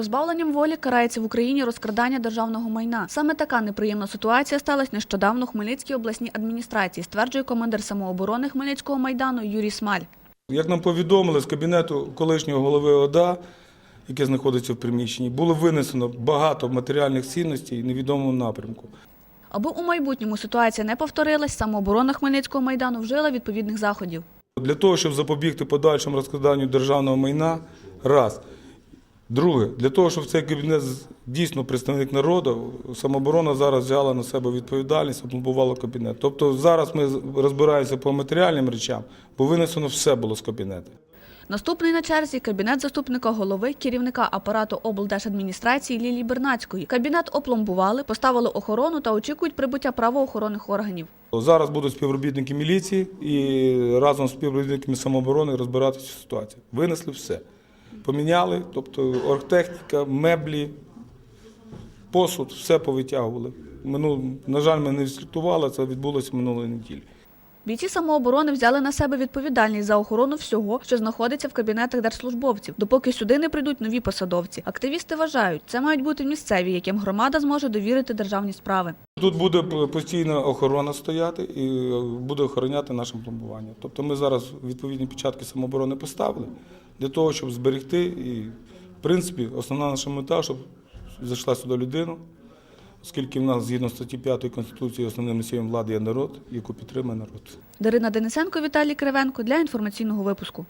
Позбавленням волі карається в Україні розкрадання державного майна. Саме така неприємна ситуація сталася нещодавно у Хмельницькій обласній адміністрації, стверджує командир самооборони Хмельницького майдану Юрій Смаль. Як нам повідомили з кабінету колишнього голови ОДА, яке знаходиться в приміщенні, було винесено багато матеріальних цінностей невідомому напрямку. Аби у майбутньому ситуація не повторилась, самооборона Хмельницького майдану вжила відповідних заходів. Для того, щоб запобігти подальшому розкраданню державного майна, раз. Друге, для того, щоб цей кабінет дійсно представник народу, самооборона зараз взяла на себе відповідальність, опломбувала кабінет. Тобто зараз ми розбираємося по матеріальним речам, бо винесено все було з кабінету. Наступний на черзі кабінет заступника голови керівника апарату облдержадміністрації Лілії Бернацької. Кабінет опломбували, поставили охорону та очікують прибуття правоохоронних органів. Зараз будуть співробітники міліції і разом з співробітниками самооборони розбиратися в ситуації. Винесли все. Поміняли, тобто оргтехніка, меблі, посуд, все повитягували. Минул, на жаль, ми не відслідкували, це відбулося минулої неділі. Бійці самооборони взяли на себе відповідальність за охорону всього, що знаходиться в кабінетах держслужбовців, допоки сюди не прийдуть нові посадовці. Активісти вважають, це мають бути місцеві, яким громада зможе довірити державні справи. Тут буде постійна охорона стояти і е, буде охороняти наше пломбування. Тобто ми зараз відповідні печатки самооборони поставили для того, щоб зберегти. І, в принципі, основна наша мета, щоб зайшла сюди людина, оскільки в нас згідно статті 5 Конституції основним носієм влади є народ, яку підтримує народ. Дарина Денисенко, Віталій Кривенко для інформаційного випуску.